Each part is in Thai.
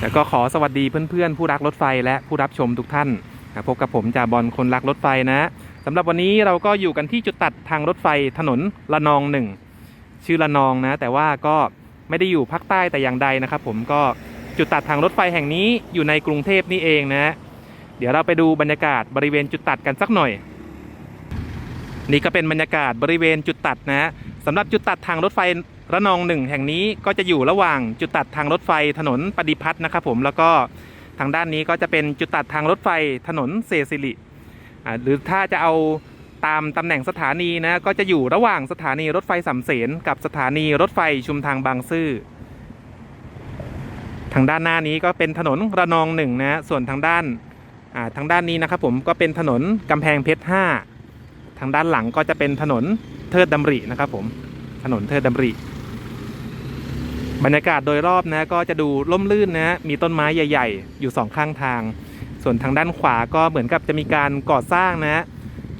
แล้วก็ขอสวัสดีเพื่อนๆ ผู้รักรถไฟและผู้รับชมทุกท่านพบกับผมจ่าบอลคนรักรถไฟนะสำหรับวันนี้เราก็อยู่กันที่จุดตัดทางรถไฟถนนละนองหนึ่งชื่อละนองนะ แต่ว่าก็ไม่ได้อยู่ภาคใต้แต่อย่างใดนะครับ ผมก็จุดตัดทางรถไฟแห่งนี้อยู่ในกรุงเทพนี่เองนะ เดี๋ยวเราไปดูบรรยากาศบริเวณจุดตัดกันสักหน่อย นี่ก็เป็นบรรยากาศบริเวณจุดตัดนะสำหรับจุดตัดทางรถไฟ ระนองหนึ่งแห่งนี้ก็จะอยู่ระหว่างจุดตัดทางรถไฟถนนปฏิพัฒน์นะครับผมแล้วก็ทางด้านนี้ก็จะเป็นจุดตัดทางรถไฟถนนเซซิลิหรือถ้าจะเอาตามตำแหน่งสถานีนะก็จะอยู่ระหว่างสถานีรถไฟสำเสนกับสถานีรถไฟชุมทางบางซื่อทางด้านหน้านี้ก็เป็นถนนระนองหนึ่งนะส่วนทางด้านาทางด้านนี้นะครับผมก็เป็นถนนกำแพงเพชรห้าทางด้านหลังก็จะเป็นถนนเทิดดำรินะครับผมถนนเทิดดำริ บรรยากาศโดยรอบนะก็จะดูร่มรื่นนะมีต้นไม้ใหญ่ ๆ อยู่สองข้างทาง ส่วนทางด้านขวาก็เหมือนกับจะมีการก่อสร้างนะ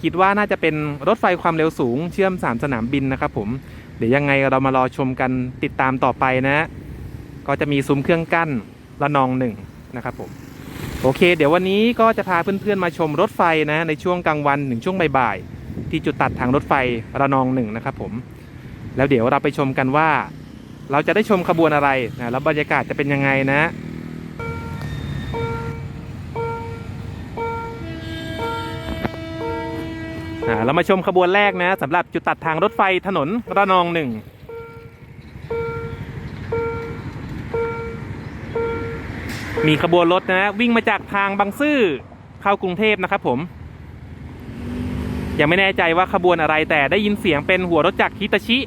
คิดว่าน่าจะเป็นรถไฟความเร็วสูงเชื่อมสามสนามบินนะครับผมเดี๋ยวยังไงเรามารอชมกันติดตามต่อไปนะ ก็จะมีซุ้มเครื่องกั้นระนองหนึ่งนะครับผมโอเค เดี๋ยววันนี้ก็จะพาเพื่อนๆมาชมรถไฟนะในช่วงกลางวันถึงช่วงบ่ายๆที่จุดตัดทางรถไฟระนองหนึ่งนะครับผมแล้วเดี๋ยวเราไปชมกันว่า เราจะได้ชมขบวนอะไรนะแล้วบรรยากาศจะเป็นยังไงนะเรามาชมขบวนแรกนะสำหรับจุดตัดทางรถไฟถนนระนองหนึ่งมีขบวนรถนะวิ่งมาจากทางบางซื่อเข้ากรุงเทพนะครับผม ยังไม่แน่ใจว่าขบวนอะไรแต่ได้ยินเสียงเป็นหัวรถจักรฮิตาชิ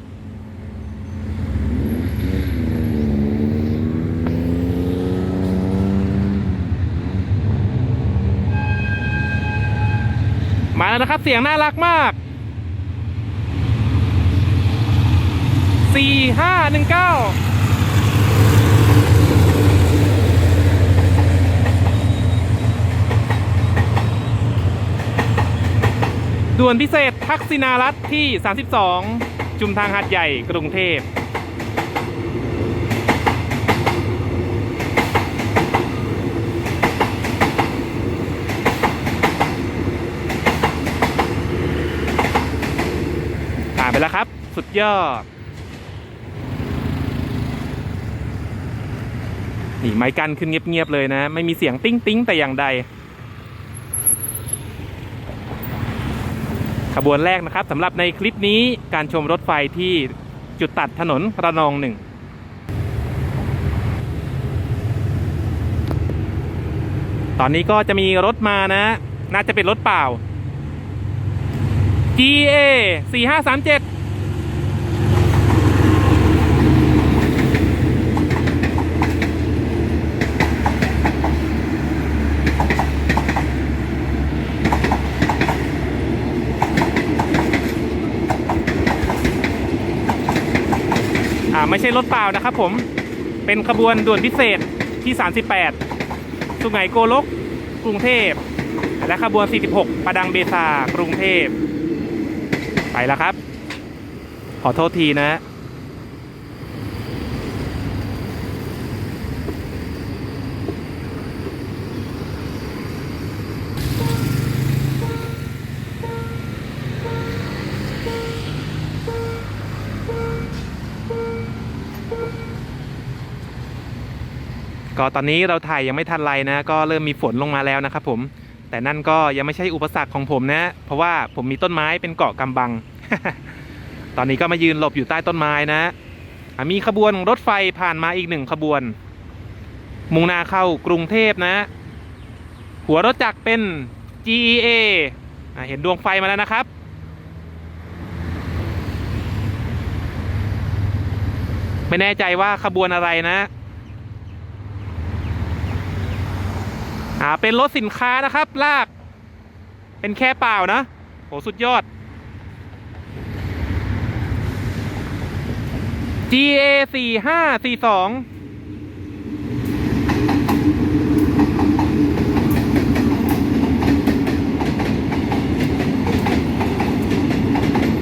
มาแล้วนะครับ เสียงน่ารักมาก สี่ห้าหนึ่งเก้าด่วนพิเศษทักษิณารัฐที่ 32 จุมทางหาดใหญ่กรุงเทพ ผ่านไปแล้วครับ สุดยอด นี่ไม้กันขึ้นเงียบๆเลยนะ ไม่มีเสียงติ้งติ้งแต่อย่างใด ขบวนแรกนะครับสำหรับในคลิปนี้การชมรถไฟที่จุดตัดถนนระนองหนึ่งตอนนี้ก็จะมีรถมานะ น่าจะเป็นรถเปล่า GA 4537 อ่าไม่ใช่ รถเปล่านะครับผมเป็นขบวนด่วนพิเศษที่ 38 สุไหงโกลก กรุงเทพ และขบวน 46 ประดังเบซากรุงเทพ ไปแล้วครับ ขอโทษทีนะ ก็ตอนนี้เราถ่ายยังไม่ทันไรนะ ก็เริ่มมีฝนลงมาแล้วนะครับผมแต่นั่นก็ยังไม่ใช่อุปสรรคของผมนะ เพราะว่าผมมีต้นไม้เป็นเกาะกำบัง ตอนนี้ก็มายืนหลบอยู่ใต้ต้นไม้นะมีขบวนรถไฟผ่านมาอีกหนึ่งขบวน มุ่งหน้าเข้ากรุงเทพนะ หัวรถจักรเป็น GEA อะเห็นดวงไฟมาแล้วนะครับ ไม่แน่ใจว่าขบวนอะไรนะ อ่าเป็นรถสินค้านะครับ ลาก เป็นแค่เปล่านะโหสุดยอด GA สี่ห้าสี่สอง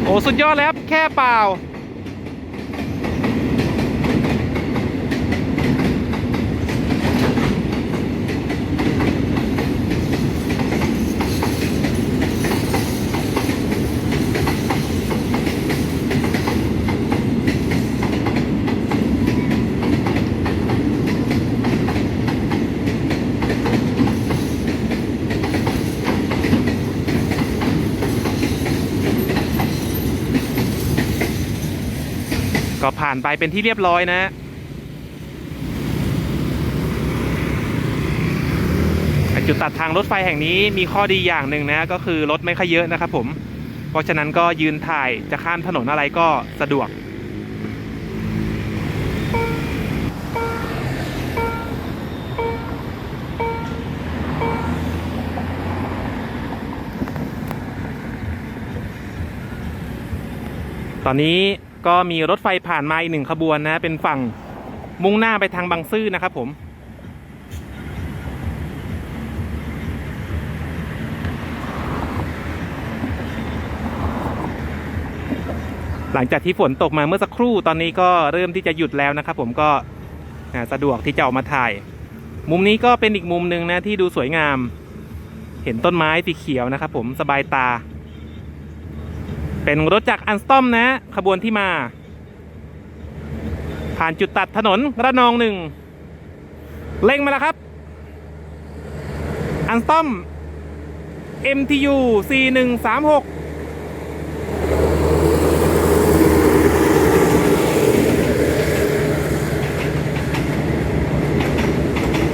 โอ้สุดยอดเลยครับแค่เปล่า ก็ผ่านไปเป็นที่เรียบร้อยนะจุดตัดทางรถไฟแห่งนี้มีข้อดีอย่างหนึ่งนะก็คือรถไม่ค่อยเยอะนะครับผม เพราะฉะนั้นก็ยืนถ่ายจะข้ามถนนอะไรก็สะดวก ตอนนี้ ก็มีรถไฟผ่านมาอีกหนึ่งขบวนนะ เป็นฝั่งมุ่งหน้าไปทางบางซื่อนะครับผม หลังจากที่ฝนตกมาเมื่อสักครู่ตอนนี้ก็เริ่มที่จะหยุดแล้วนะครับผมก็สะดวกที่จะออกมาถ่าย มุมนี้ก็เป็นอีกมุมหนึ่งนะที่ดูสวยงาม เห็นต้นไม้สีเขียวนะครับผมสบายตา เป็นรถจักอันสตอมนะ ขบวนที่มา ผ่านจุดตัดถนนระนองหนึ่งเร่งมาแล้วครับ อันสตอม MTU 4136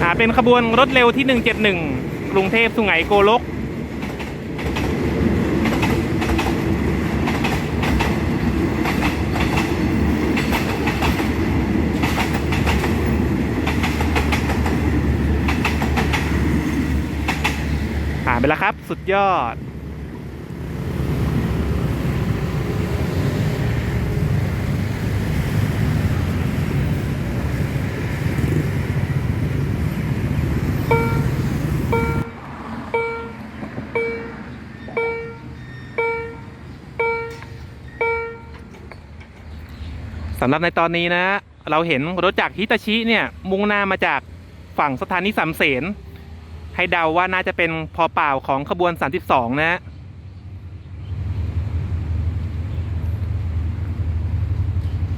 อ่าเป็นขบวนรถเร็วที่ 171 กรุงเทพสุไหงโกลก ผ่านไป แล้วครับ สุดยอด สำหรับในตอนนี้นะ เราเห็นรถจากฮิตาชิเนี่ย มุ่งหน้ามาจากฝั่งสถานีสามเสน ให้เดาว่าน่าจะเป็นพอเปล่าของขบวน 32 นะฮะ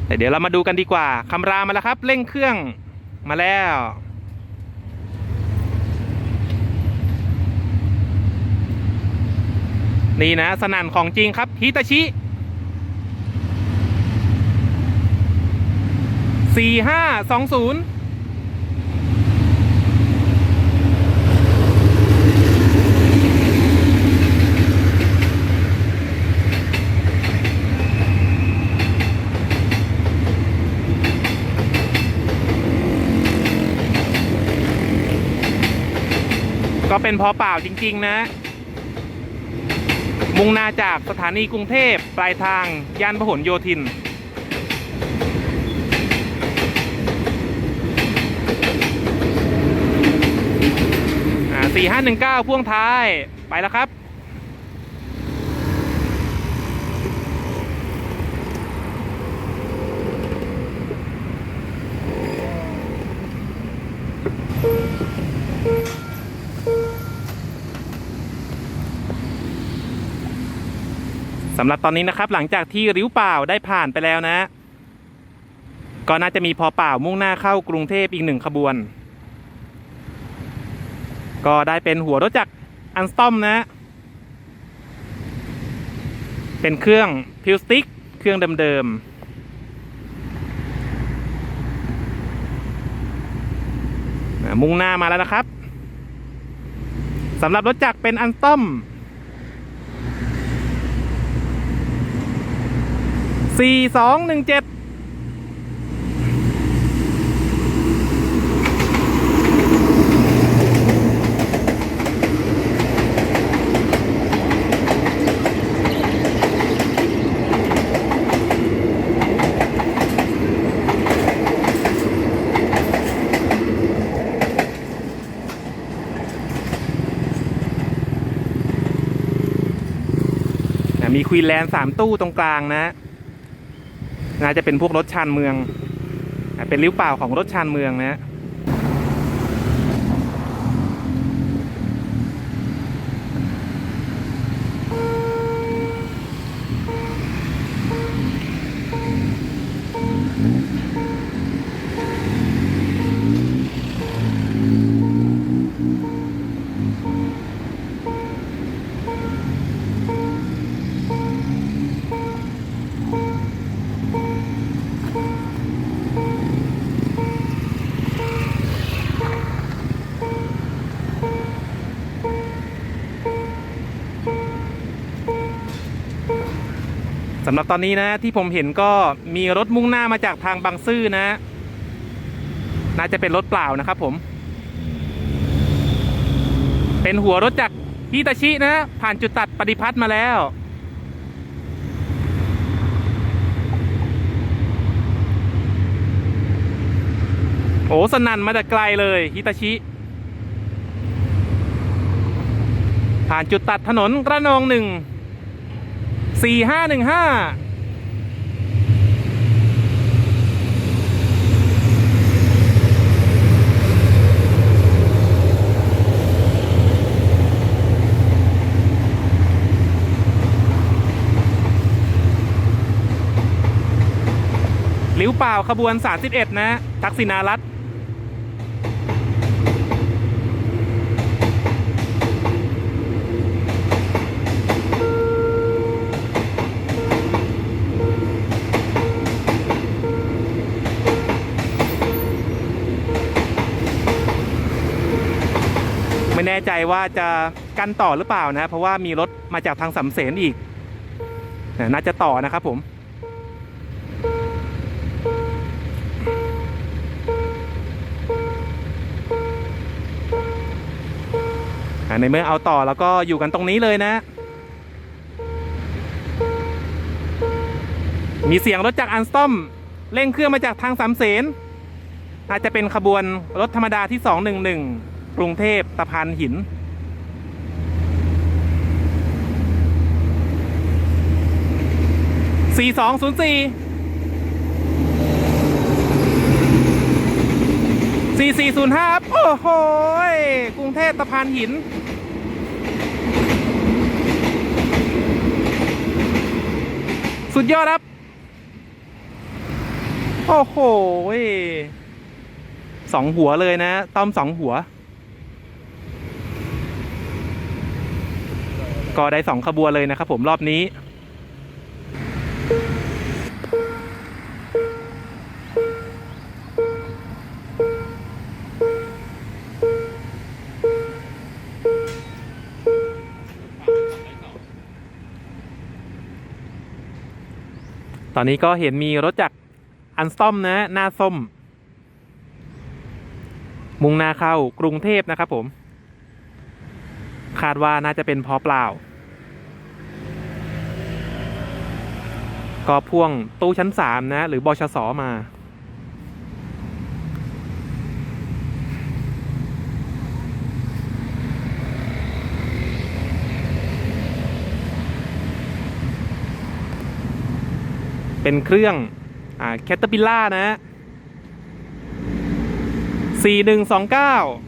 แต่เดี๋ยวเรามาดูกันดีกว่าคำรามมาแล้วครับ เร่งเครื่องมาแล้ว นี่นะ สนั่นของจริงครับฮิตาชิสี่ห้าสองศูนย์ เป็นพอเปล่าจริง ๆ นะ มุ่งหน้าจากสถานีกรุงเทพปลายทางย่านพหลโยธินอ่าสี่ห้าหนึ่งเก้าพ่วงท้ายไปแล้วครับ สำหรับตอนนี้นะครับ หลังจากที่ริ้วเปล่าได้ผ่านไปแล้วนะ ก็น่าจะมีพอเปล่ามุ่งหน้าเข้ากรุงเทพอีกหนึ่งขบวน ก็ได้เป็นหัวรถจักรอันสตอมนะ เป็นเครื่องพิวสติกเครื่องเดิมๆมุ่งหน้ามาแล้วนะครับสำหรับรถจักรเป็นอันสตอม สี่สองหนึ่งเจ็ดนะมีควีนแลนด์สามตู้ตรงกลางนะ นะจะเป็นพวกรถชานเมือง เป็นริ้วเปล่าของรถชานเมืองนะ สำหรับตอนนี้นะที่ผมเห็นก็มีรถมุ่งหน้ามาจากทางบางซื่อนะ น่าจะเป็นรถเปล่านะครับผม เป็นหัวรถจากฮิตาชินะ ผ่านจุดตัดปฏิพัฒน์มาแล้ว โอ้สนั่นมาแต่ไกลเลยฮิตาชิ ผ่านจุดตัดถนนกระนองหนึ่ง สี่ห้าหนึ่งห้าหลิวเปล่าขบวน 31 นะ ทักษิณารัตน์ แน่ใจว่าจะกันต่อหรือเปล่านะเพราะว่ามีรถมาจากทางสำเสนอีกน่าจะต่อนะครับผมในเมื่อเอาต่อแล้วก็อยู่กันตรงนี้เลยนะ มีเสียงรถจากอันสตอมเร่งเครื่องมาจากทางสามเสนอาจจะเป็นขบวนรถธรรมดาที่ 211 กรุงเทพตะพานหิน สี่สองศูนย์สี่สี่สี่ศูนย์ห้าโอ้โหกรุงเทพตะพานหินสุดยอดครับ โอ้โหสองหัวเลยนะ ต้อมสองหัว ก็ได้สองขบวนเลยนะครับผมรอบนี้ตอนนี้ก็เห็นมีรถจากอันสตอมนะ หน้าส้ม มุ่งหน้าเข้ากรุงเทพนะครับผม คาดว่าน่าจะเป็นพอเปล่า ก็พ่วงตู้ชั้นสามนะ หรือบอชสอมา เป็นเครื่องอ่แคตเตอร์ปิล่านะ 4129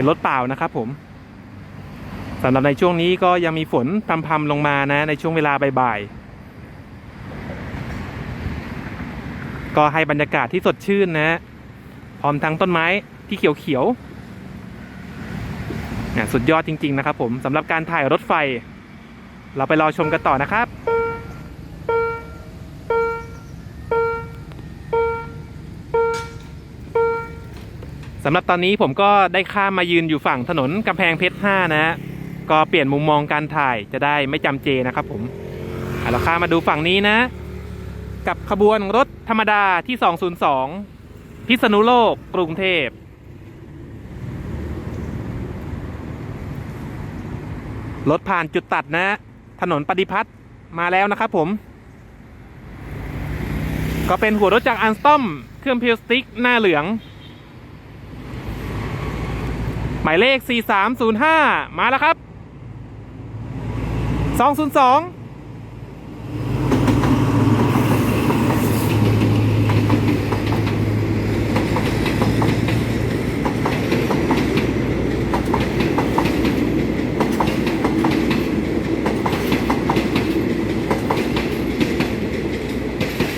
เป็นรถเปล่านะครับผมสำหรับในช่วงนี้ก็ยังมีฝนพรำๆลงมานะในช่วงเวลาบ่ายๆก็ให้บรรยากาศที่สดชื่นนะ พร้อมทั้งต้นไม้ที่เขียวๆเนี่ยสุดยอดจริง ๆ นะครับผมสำหรับการถ่ายรถไฟ เราไปรอชมกันต่อนะครับ สำหรับตอนนี้ผมก็ได้ข้ามมายืนอยู่ฝั่งถนนกำแพงเพชร 5 นะฮะ ก็เปลี่ยนมุมมองการถ่ายจะได้ไม่จำเจนะครับผมเอะข้ามมาดูฝั่งนี้นะ กับขบวนรถธรรมดาที่ 202 พิษณุโลก กรุงเทพรถผ่านจุดตัดนะ ถนนปฏิพัฒน์มาแล้วนะครับผม ก็เป็นหัวรถจากอันสตอม เครื่องพิวสติกหน้าเหลือง หมายเลข 4305 มาแล้วครับ 202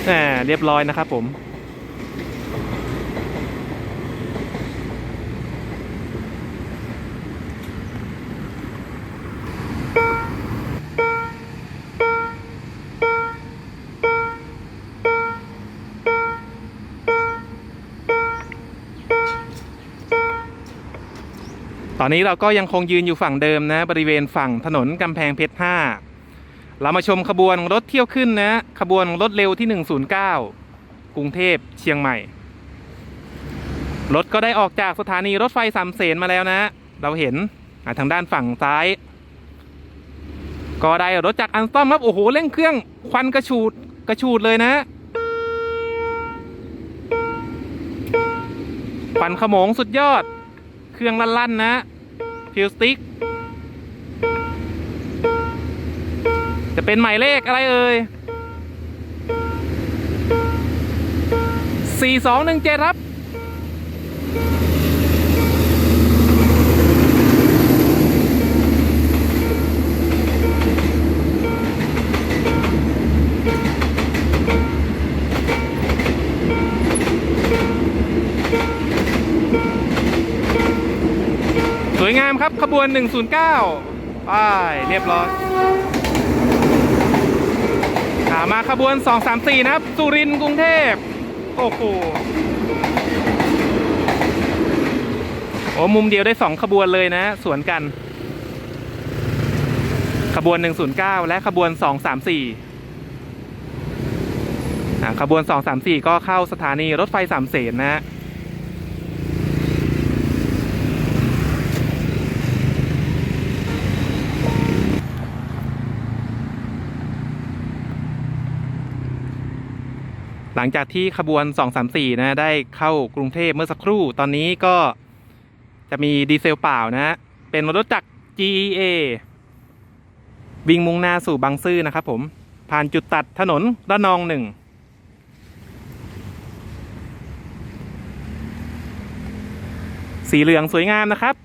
อ่เรียบร้อยนะครับผม อนนี้เราก็ยังคงยืนอยู่ฝั่งเดิมนะ บริเวณฝั่งถนนกำแพงเพชร 5 เรามาชมขบวนรถเที่ยวขึ้นนะ ขบวนรถเร็วที่ 109 กรุงเทพเชียงใหม่ รถก็ได้ออกจากสถานีรถไฟสามเสนมาแล้วนะ เราเห็นทางด้านฝั่งซ้าย ก็ได้รถจากอันสตอมครับ โอ้โหเร่งเครื่องควันกระฉูดกระฉูดเลยนะควันขโมงสุดยอด เครื่องลั่นๆนะ ฟิวสติกจะเป็นหมายเลขอะไรเอ่ย 4217 ครับ สวยงาม ครับ ขบวน 109 ไป เรียบร้อยขามาขบวน 234 นะครับ สุรินทร์กรุงเทพ โอ้โห โอ้ มุมเดียวได้ 2 ขบวนเลยนะ สวนกัน ขบวน 109 และขบวน 234ขบวน 234 ก็เข้าสถานีรถไฟสามเสนนะฮะ ลังจากที่ขบวน 234 นะ ได้เข้ากรุงเทพเมื่อสักครู่ ตอนนี้ก็จะมีดีเซลเปล่านะ เป็นรถจักร GEA วิ่งมุ่งหน้าสู่บางซื่อนะครับผม ผ่านจุดตัดถนนระนองหนึ่งสีเหลืองสวยงามนะครับ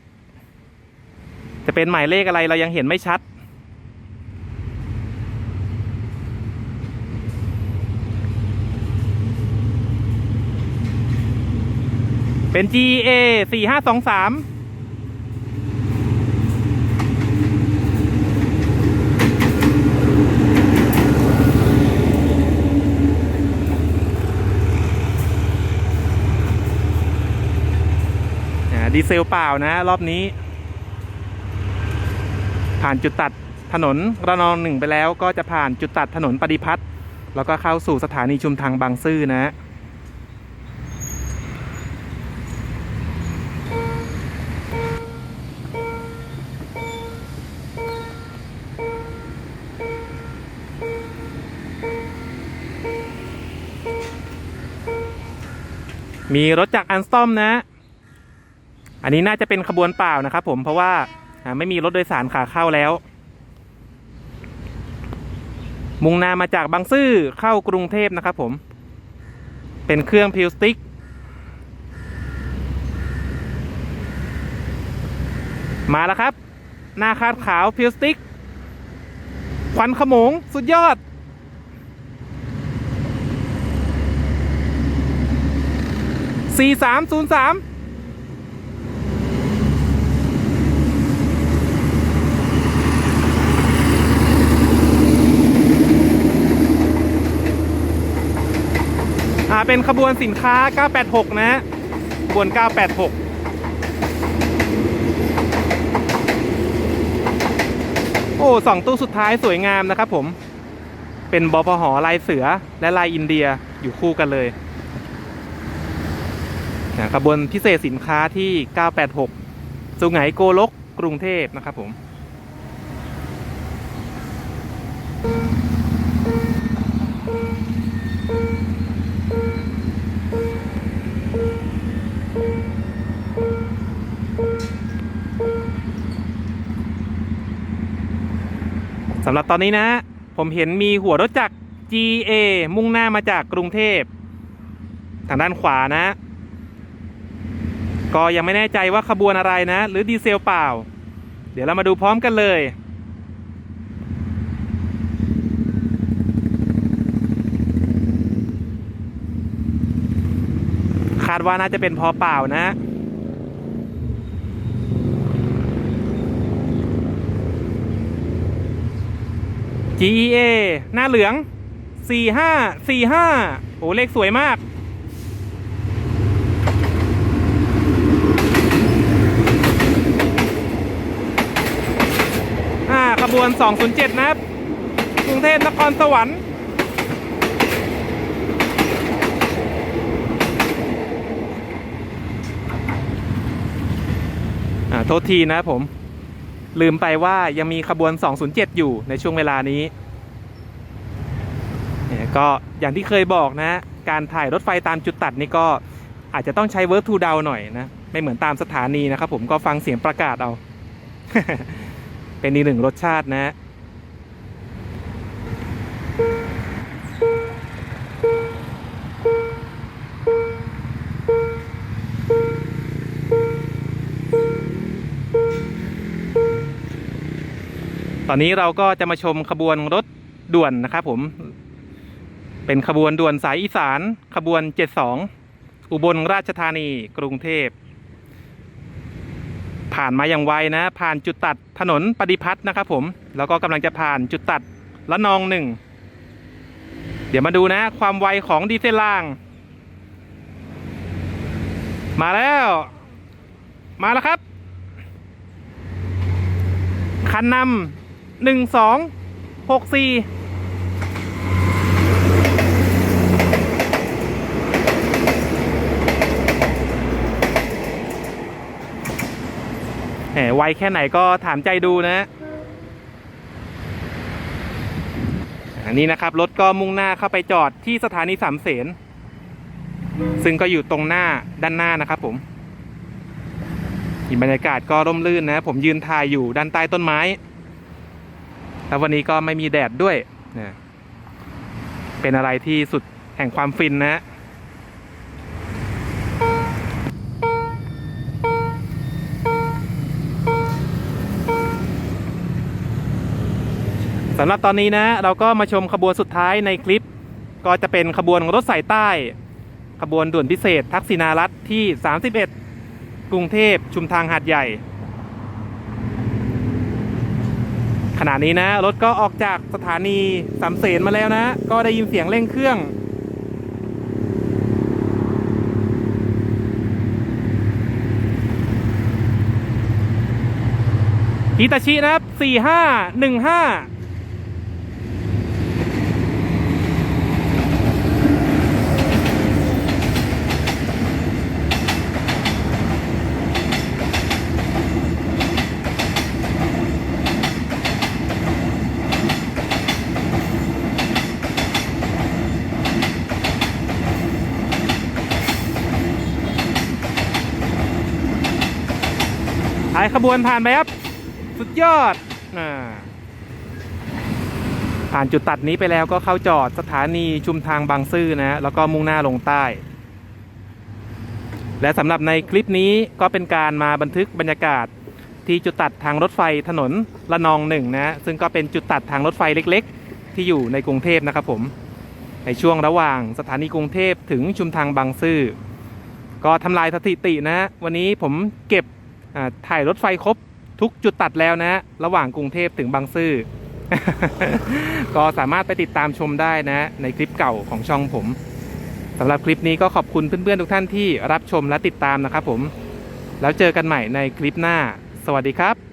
จะเป็นหมายเลขอะไรเรายังเห็นไม่ชัด เป็น GA สี่ห้าสองสามดีเซลเปล่านะรอบนี้ ผ่านจุดตัดถนนระนองหนึ่งไปแล้วก็จะผ่านจุดตัดถนนปฏิพัฒน์แล้วก็เข้าสู่สถานีชุมทางบางซื่อนะ มีรถจากอันสตอมนะ อันนี้น่าจะเป็นขบวนเปล่านะครับผมเพราะว่าไม่มีรถโดยสารขาเข้าแล้ว มุ่งหน้ามาจากบางซื่อเข้ากรุงเทพนะครับผม เป็นเครื่องพิวสติกมาแล้วครับ หน้าคาดขาวพิวสติกควันขโมงสุดยอด สี่สามศูนย์สามอ่าเป็นขบวนสินค้า 986นะฮะขบวน 986โอ้สองตู้สุดท้ายสวยงามนะครับผม เป็นบพหลายเสือและลายอินเดียอยู่คู่กันเลย นะขบวนพิเศษสินค้าที่ 986 สุไหงโกลก กรุงเทพนะครับผม สำหรับตอนนี้นะ ผมเห็นมีหัวรถจักร GA มุ่งหน้ามาจากกรุงเทพ ทางด้านขวานะ ก็ยังไม่แน่ใจว่าขบวนอะไรนะ หรือดีเซลเปล่า เดี๋ยวเรามาดูพร้อมกันเลยคาดว่าน่าจะเป็นพอเปล่านะ GEA หน้าเหลือง 45 45 โอ้เลขสวยมาก อ่าขบวน 207 นะครับ กรุงเทพนครสวรรค์อ่าโทษทีนะครับผม ลืมไปว่ายังมีขบวน 207 อยู่ในช่วงเวลานี้เนี่ยก็อย่างที่เคยบอกนะ การถ่ายรถไฟตามจุดตัดนี่ก็อาจจะต้องใช้เวิร์ to ูดาวหน่อยนะ ไม่เหมือนตามสถานีนะครับผมก็ฟังเสียงประกาศเอา เป็นอีกหนึ่งรสชาตินะตอนนี้เราก็จะมาชมขบวนรถด่วนนะครับผม เป็นขบวนด่วนสายอีสาน ขบวน 72 อุบลราชธานี กรุงเทพ ผ่านมาอย่างไวนะ ผ่านจุดตัดถนนปฏิพัฒน์นะครับผมแล้วก็กำลังจะผ่านจุดตัดละนองหนึ่งเดี๋ยวมาดูนะ ความไวของดีเซลล่าง มาแล้ว มาแล้วครับคันนำหนึ่งสองหกสี่แหม ไวแค่ไหนก็ถามใจดูนะอันนี้นะครับ รถก็มุ่งหน้าเข้าไปจอดที่สถานีสามเสนซึ่งก็อยู่ตรงหน้าด้านหน้านะครับผมอีกบรรยากาศก็ร่มรื่นนะ ผมยืนถ่ายอยู่ด้านใต้ต้นไม้ แล้ววันนี้ก็ไม่มีแดดด้วย เป็นอะไรที่สุดแห่งความฟินนะ สำหรับตอนนี้นะ เราก็มาชมขบวนสุดท้ายในคลิป ก็จะเป็นขบวนรถสายใต้ ขบวนด่วนพิเศษ ทักษิณารัฐที่ 31 กรุงเทพชุมทางหาดใหญ่ ขณะนี้นะ รถก็ออกจากสถานีสามเสนมาแล้วนะ ก็ได้ยินเสียงเร่งเครื่องฮิตาชินะครับ 4515 ขบวนผ่านไปครับ สุดยอดอาผ่านจุดตัดนี้ไปแล้วก็เข้าจอดสถานีชุมทางบางซื่อนะ แล้วก็มุ่งหน้าลงใต้ และสำหรับในคลิปนี้ก็เป็นการมาบันทึกบรรยากาศที่จุดตัดทางรถไฟถนนละนองหนึ่งนะ ซึ่งก็เป็นจุดตัดทางรถไฟเล็กๆ ที่อยู่ในกรุงเทพนะครับผม ในช่วงระหว่างสถานีกรุงเทพถึงชุมทางบางซื่อ ก็ทำลายสถิตินะ วันนี้ผมเก็บ ถ่ายรถไฟครบทุกจุดตัดแล้วนะ ระหว่างกรุงเทพถึงบางซื่อ ก็สามารถไปติดตามชมได้นะ ในคลิปเก่าของช่องผมสำหรับคลิปนี้ก็ขอบคุณเพื่อนๆทุกท่านที่รับชมและติดตามนะครับผม แล้วเจอกันใหม่ในคลิปหน้า สวัสดีครับ